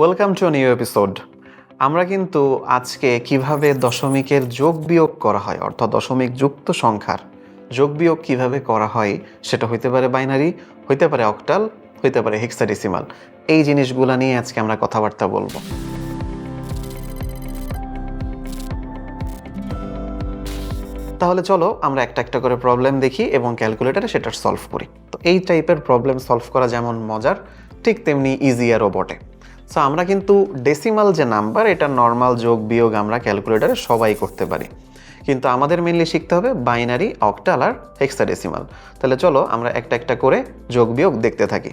Welcome to new episode আমরা কিন্তু আজকে কীভাবে দশমিকের যোগ বিয়োগ করা হয়, অর্থাৎ দশমিক যুক্ত সংখ্যার যোগ বিয়োগ কীভাবে করা হয় সেটা হইতে পারে বাইনারি, হইতে পারে অক্টাল, হইতে পারে হেক্সাডেসিমাল এই জিনিসগুলো নিয়ে আজকে আমরা কথাবার্তা বলব। তাহলে চলো আমরা একটা একটা করে প্রবলেম দেখি এবং ক্যালকুলেটারে সেটা সলভ করি। তো এই টাইপের প্রবলেম সলভ করা যেমন মজার, ঠিক তেমনি ইজি ইজিয়ারও বটে। সো আমরা কিন্তু ডেসিমাল যে নাম্বার এটা নর্মাল যোগ বিয়োগ আমরা ক্যালকুলেটারে সবাই করতে পারি। কিন্তু আমাদের মেনলি শিখতে হবে বাইনারি অক্টাল আর হেক্সাডেসিমাল তাহলে চলো আমরা একটা একটা করে যোগ বিয়োগ দেখতে থাকি।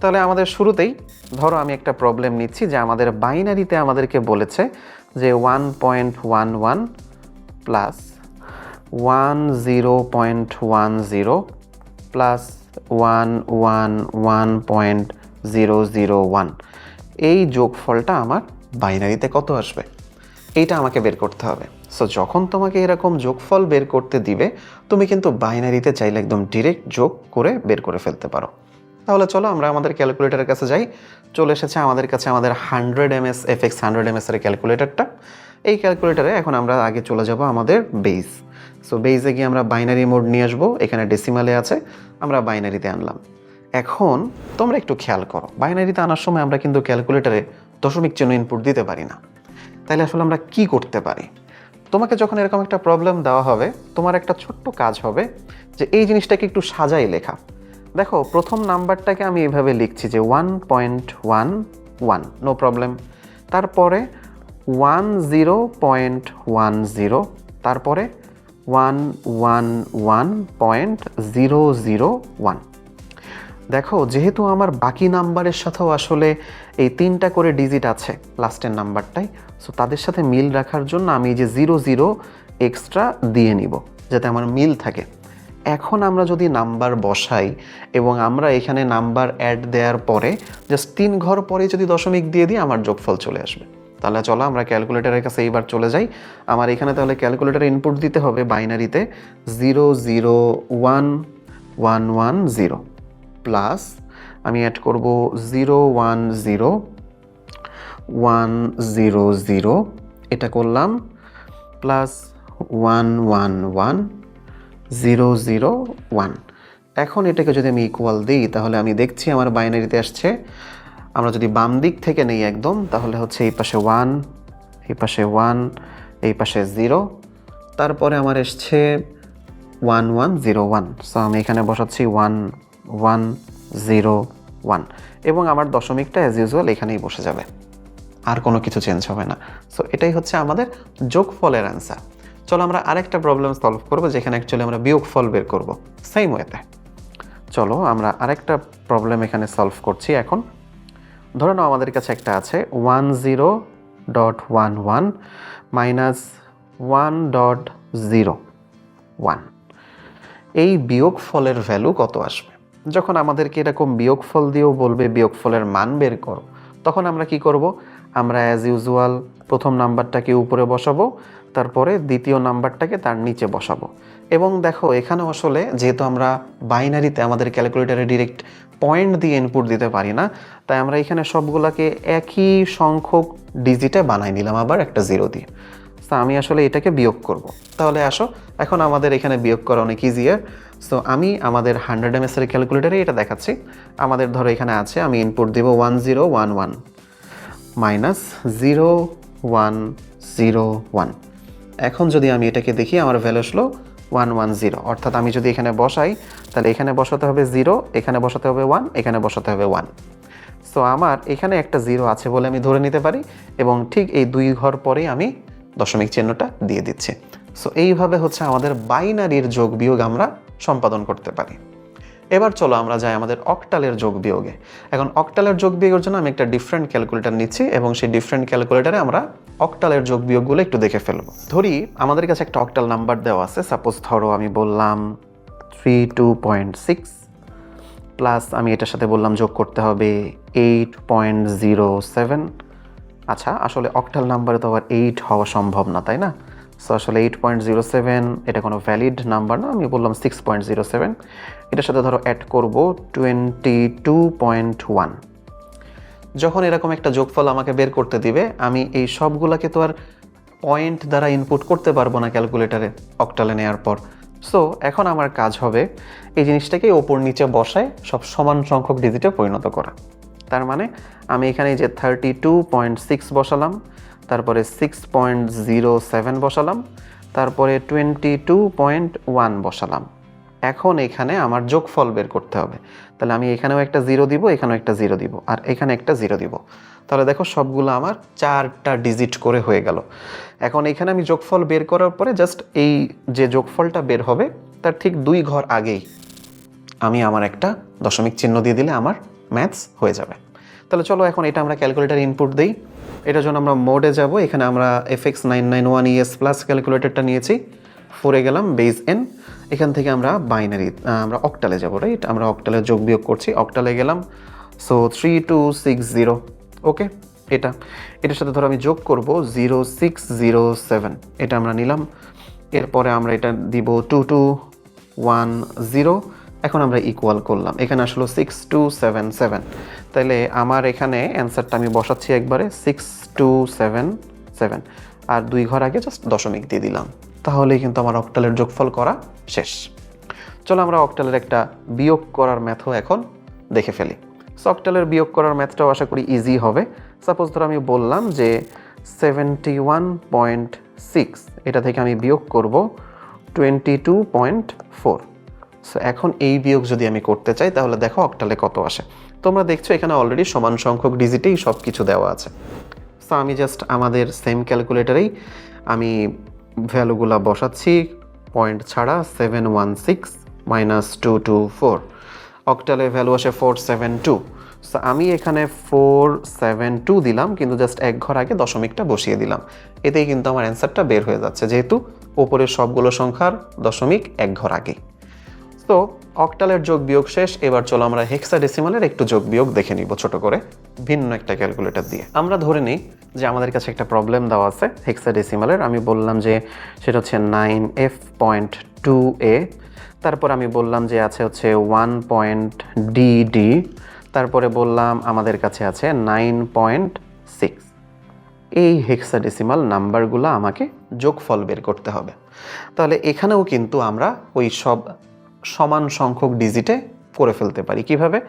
তাহলে আমাদের শুরুতেই ধরো আমি একটা প্রবলেম নিচ্ছি যে আমাদের বাইনারিতে আমাদেরকে বলেছে যে one point one one plus one zero point one zero plus one one one point zero zero one এই যোগফলটা আমার বাইনারিতে কত আসবে? এইটা আমাকে বের করতে হবে। সো যখন তোমাকে এরকম যোগফল বের করতে দিবে, তুমি কিন্তু বাইনারিতে চাইলে একদম ডিরেক্ট যোগ করে বের করে ফেলতে পারো। তাহলে চলো আমরা আমাদের ক্যালকুলেটারের কাছে যাই। চলে এসেছে আমাদের কাছে আমাদের hundred M S F X hundred M এর ক্যালকুলেটারটা এই ক্যালকুলেটারে এখন আমরা আগে চলে যাব আমাদের বেস সো বেইজে গিয়ে আমরা বাইনারি মোড নিয়ে আসব। এখানে ডেসিমালে আছে। আমরা বাইনারিতে আনলাম। এখন তোমরা একটু খেয়াল করো। বাইনারিতে আনার সময় আমরা কিন্তু ক্যালকুলেটারে দশমিক চিহ্ন ইনপুট দিতে পারি না। তাইলে আসলে আমরা কি করতে পারি? তোমাকে যখন এরকম একটা প্রবলেম দেওয়া হবে, তোমার একটা ছোট্ট কাজ হবে যে এই জিনিসটাকে একটু সাজাই লেখা। দেখো, প্রথম নাম্বারটাকে আমি এভাবে লিখছি যে one point one one no problem তারপরে one zero point one zero তারপরে one one one point zero zero one দেখো, যেহেতু আমার বাকি নাম্বারের সাথেও আসলে এই তিনটা করে ডিজিট আছে লাস্টের নাম্বারটাই সো তাদের সাথে মিল রাখার জন্য আমি যে জিরো জিরো এক্সট্রা দিয়ে নিব, যাতে আমার মিল থাকে। এখন আমরা যদি নাম্বার বসাই এবং আমরা এখানে নাম্বার অ্যাড দেওয়ার পরে জাস্ট তিন ঘর পরে যদি দশমিক দিয়ে দিই, আমার যোগফল চলে আসবে। তাহলে চলো আমরা ক্যালকুলেটারের কাছে এইবার চলে যাই। আমার এখানে তাহলে ক্যালকুলেটার ইনপুট দিতে হবে বাইনারিতে zero zero one one one zero plus আমি অ্যাড করব zero one zero one zero zero এটা করলাম plus one one one zero zero one এখন এটাকে যদি আমি ইকুয়াল দিই, তাহলে আমি দেখছি আমার বাইনারিতে আসছে, আমরা যদি বাম দিক থেকে নেই একদম, তাহলে হচ্ছে এই পাশে ওয়ান এই পাশে ওয়ান এই পাশে জিরো তারপরে আমার এসছে one one zero one so আমি এখানে বসাচ্ছি ওয়ান ওয়ান জিরো ওয়ান এবং আমার দশমিকটা অ্যাজ ইউজুয়াল এখানেই বসে যাবে। আর কোনো কিছু চেঞ্জ হবে না। সো এটাই হচ্ছে আমাদের যোগফলের অ্যান্সার চলো আমরা আরেকটা প্রবলেম সলভ করব, যেখানে অ্যাকচুয়ালি আমরা বিয়োগফল বের করব। সেম ওয়েতে চলো আমরা আরেকটা প্রবলেম এখানে সলভ করছি এখন। ধরে নাও আমাদের কাছে একটা আছে one zero dot one one minus one dot zero one এই বিয়োগফলের ভ্যালু কত আসবে? যখন আমাদেরকে এরকম বিয়োগফল দিয়েও বলবে, বিয়োগফলের মান বের করো, তখন আমরা কি করব? আমরা অ্যাজ ইউজুয়াল প্রথম নাম্বারটাকে উপরে বসাবো, তারপরে দ্বিতীয় নাম্বারটাকে তার নিচে বসাবো। এবং দেখো, এখানে আসলে যেহেতু আমরা বাইনারিতে আমাদের ক্যালকুলেটারে ডিরেক্ট পয়েন্ট দিয়ে ইনপুট দিতে পারি না, তাই আমরা এখানে সবগুলাকে একই সংখ্যক ডিজিটে বানাই নিলাম, আবার একটা জিরো দিয়ে। তা আমি আসলে এটাকে বিয়োগ করব। তাহলে আসো, এখন আমাদের এখানে বিয়োগ করা অনেক ইজিয়ার সো আমি আমাদের হান্ড্রেড এম এর ক্যালকুলেটারে এটা দেখাচ্ছি। আমাদের ধরো এখানে আছে, আমি ইনপুট দিব one zero one one minus zero one zero one এখন যদি আমি এটাকে দেখি, আমার ভ্যালু আসলো ওয়ান ওয়ান জিরো অর্থাৎ আমি যদি এখানে বসাই, তাহলে এখানে বসাতে হবে জিরো এখানে বসাতে হবে ওয়ান এখানে বসাতে হবে ওয়ান সো আমার এখানে একটা জিরো আছে বলে আমি ধরে নিতে পারি এবং ঠিক এই দুই ঘর পরেই আমি দশমিক চিহ্নটা দিয়ে দিচ্ছি। সো এইভাবে হচ্ছে আমাদের বাইনারির যোগ বিয়োগ আমরা সম্পাদন করতে পারি। এবার চলো আমরা যাই আমাদের অক্টালের যোগ বিয়োগে। এখন অক্টালের যোগ বিয়োগের জন্য আমি একটা ডিফারেন্ট ক্যালকুলেটার নিচ্ছি এবং সেই ডিফারেন্ট ক্যালকুলেটারে আমরা অক্টালের যোগ বিয়োগগুলো একটু দেখে ফেলব। ধরি, আমাদের কাছে একটা অক্টাল নাম্বার দেওয়া আছে। সাপোজ ধরো আমি বললাম three two point six plus আমি এটার সাথে বললাম যোগ করতে হবে এইট পয়েন্ট জিরো সেভেন আচ্ছা আসলে অক্টাল নাম্বারে তো আবার এইট হওয়া সম্ভব না, তাই না? সো আসলে এইট পয়েন্ট জিরো সেভেন এটা কোনো ভ্যালিড নাম্বার না, আমি বললাম সিক্স পয়েন্ট জিরো সেভেন এটার সাথে ধরো অ্যাড করব টোয়েন্টি টু পয়েন্ট ওয়ান যখন এরকম একটা যোগফল আমাকে বের করতে দিবে, আমি এই সবগুলোকে তো আর পয়েন্ট দ্বারা ইনপুট করতে পারব না ক্যালকুলেটারে অক্টালে নেওয়ার পর। সো এখন আমার কাজ হবে এই জিনিসটাকে ওপর নিচে বসায় সব সমান সংখ্যক ডিজিটে পরিণত করা। তার মানে আমি এখানে যে থার্টি টু পয়েন্ট সিক্স বসালাম তারপরে সিক্স পয়েন্ট জিরো সেভেন বসালাম, তারপরে টোয়েন্টি টু পয়েন্ট ওয়ান বসালাম। এখন এখানে আমার যোগফল বের করতে হবে। তাহলে আমি এখানেও একটা জিরো দিব, এখানেও একটা জিরো দিব, আর এখানে একটা জিরো দিব। তাহলে দেখো সবগুলো আমার চারটা ডিজিট করে হয়ে গেল। এখন এখানে আমি যোগফল বের করার পরে জাস্ট এই যে যোগফলটা বের হবে, তার ঠিক দুই ঘর আগেই আমি আমার একটা দশমিক চিহ্ন দিয়ে দিলে আমার ম্যাথস হয়ে যাবে। তাহলে চলো এখন এটা আমরা ক্যালকুলেটার ইনপুট দিই। এটার জন্য আমরা মোডে যাব। এখানে আমরা F X nine nine one ES plus ক্যালকুলেটরটা নিয়েছি। ফোরে গেলাম বেজ এন এখান থেকে আমরা বাইনারি আমরা অক্টালে যাব রাইট আমরা অক্টালে যোগ বিয়োগ করছি। অক্টালে গেলাম so three two six zero okay এটা, এটার সাথে ধরো আমি যোগ করব জিরো সিক্স জিরো সেভেন এটা আমরা নিলাম। এরপরে আমরা এটা দিব টু টু ওয়ান জিরো এখন আমরা ইকুয়াল করলাম। এখানে আসলো সিক্স টু সেভেন সেভেন তাহলে আমার এখানে অ্যান্সারটা আমি বসাচ্ছি একবারে সিক্স টু সেভেন সেভেন আর দুই ঘর আগে জাস্ট দশমিক দিয়ে দিলাম। তাহলেই কিন্তু আমার অক্টালের যোগফল করা শেষ। চলো আমরা অক্টালের একটা বিয়োগ করার ম্যাথও এখন দেখে ফেলি। সো অক্টালের বিয়োগ করার ম্যাথটাও আশা করি ইজি হবে। সাপোজ ধরো আমি বললাম যে সেভেন্টি ওয়ান পয়েন্ট সিক্স এটা থেকে আমি বিয়োগ করব twenty two point four so এখন এই বিয়োগ যদি আমি করতে চাই, তাহলে দেখো অক্টালে কত আসে। তোমরা দেখছ এখানে অলরেডি সমান সংখ্যক ডিজিটেই সব কিছু দেওয়া আছে। সো আমি জাস্ট আমাদের সেম ক্যালকুলেটারেই আমি ভ্যালুগুলা বসাচ্ছি পয়েন্ট ছাড়া seven one six minus two two four অক্টালে value আসে ফোর সেভেন টু সো আমি এখানে ফোর সেভেন টু দিলাম, কিন্তু জাস্ট এক ঘর আগে দশমিকটা বসিয়ে দিলাম। এতেই কিন্তু আমার অ্যান্সারটা বের হয়ে যাচ্ছে, যেহেতু ওপরের সবগুলো সংখ্যার দশমিক এক ঘর আগে। তো অক্টালের যোগ বিয়োগ শেষ, এবার চলো আমরা হেক্সাডেসিমালের একটু যোগ বিয়োগ দেখে নিব ছোট করে, ভিন্ন একটা ক্যালকুলেটর দিয়ে। আমরা ধরে নিই যে আমাদের কাছে একটা প্রবলেম দেওয়া আছে হেক্সাডেসিমালের আমি বললাম যে সেটা হচ্ছে nine F point two A তারপর আমি বললাম যে আছে হচ্ছে ওয়ান পয়েন্ট ডি ডি তারপরে বললাম আমাদের কাছে আছে নাইন পয়েন্ট সিক্স এই হেক্সাডেসিমাল নাম্বারগুলো আমাকে যোগফল বের করতে হবে। তাহলে এখানেও কিন্তু আমরা ওই সব সমান সংখ্যক ডিজিটে করে ফেলতে পারি। কীভাবে?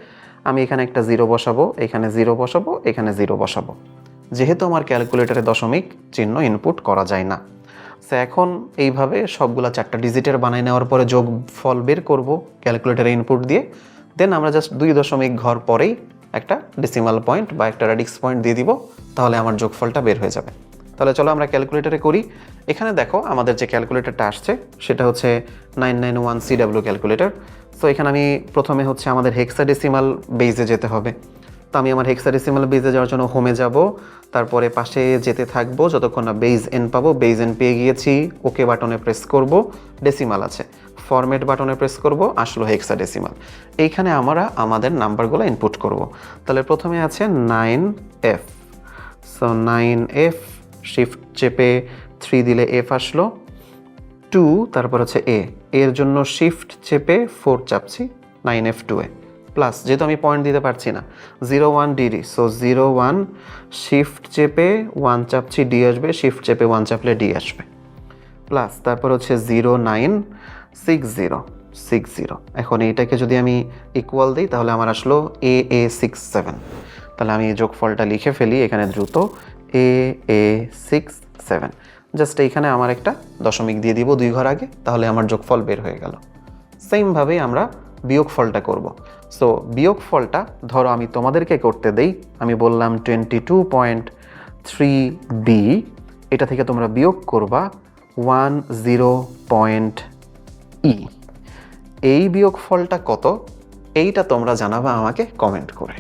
আমি এখানে একটা জিরো বসাবো, এখানে জিরো বসাবো, এখানে জিরো বসাবো। যেহেতু আমার ক্যালকুলেটরে দশমিক চিহ্ন ইনপুট করা যায় না। সো এখন এইভাবে সবগুলা চারটা ডিজিটের বানাই নেওয়ার পরে যোগ ফল বের করব ক্যালকুলেটারে ইনপুট দিয়ে। দেন আমরা জাস্ট দুই দশমিক ঘর পরেই একটা ডেসিমাল পয়েন্ট বা একটা রেডিক্স পয়েন্ট দিয়ে দিব, তাহলে আমার যোগফলটা বের হয়ে যাবে। তাহলে চলো আমরা ক্যালকুলেটারে করি। এখানে দেখো আমাদের যে ক্যালকুলেটরটা আসছে, সেটা হচ্ছে nine nine one C C W calculator. So এখানে আমি প্রথমে হচ্ছে আমাদের হেক্সাডেসিমাল বেজে যেতে হবে। তো আমি আমার হেক্সাডেসিমাল বেজে যাওয়ার জন্য হোমে যাব। তারপরে পাশে যেতে থাকব, যতক্ষণ না বেজ এন পাবো বেজ এন পেয়ে গিয়েছি ওকে বাটনে প্রেস করব ডেসিমাল আছে। ফরম্যাট বাটনে প্রেস করব, আসলো হেক্সাডেসিমাল এইখানে আমরা আমাদের নাম্বারগুলো ইনপুট করব। তাহলে প্রথমে আছে nine F. So nine F shift চেপে থ্রি দিলে এফ আসলো, টু, তারপর হচ্ছে এ। এর জন্য শিফট চেপে four চাপছি nine F two A. Plus যেহেতু আমি পয়েন্ট দিতে পারছি না zero one D D so zero one shift চেপে ওয়ান চাপছি ডি আসবে শিফট চেপে ওয়ান চাপলে ডি আসবে। প্লাস তারপর হচ্ছে zero nine six zero six zero এখন এইটাকে যদি আমি ইকুয়াল দিই, তাহলে আমার আসলো এ এ সিক্স সেভেন তাহলে আমি যোগফলটা লিখে ফেলি, এখানে দ্রুত A A six seven just এইখানে আমার একটা দশমিক দিয়ে দিব দুই ঘর আগে, তাহলে আমার যোগফল বের হয়ে গেল। সেমভাবেই আমরা বিয়োগফলটা করব। সো বিয়োগফলটা ধরো আমি তোমাদেরকে করতে দেই, আমি বললাম twenty two point three B এটা থেকে তোমরা বিয়োগ করবা ওয়ান জিরো পয়েন্ট ই এই বিয়োগফলটা কত? এইটা তোমরা জানাবা আমাকে কমেন্ট করে।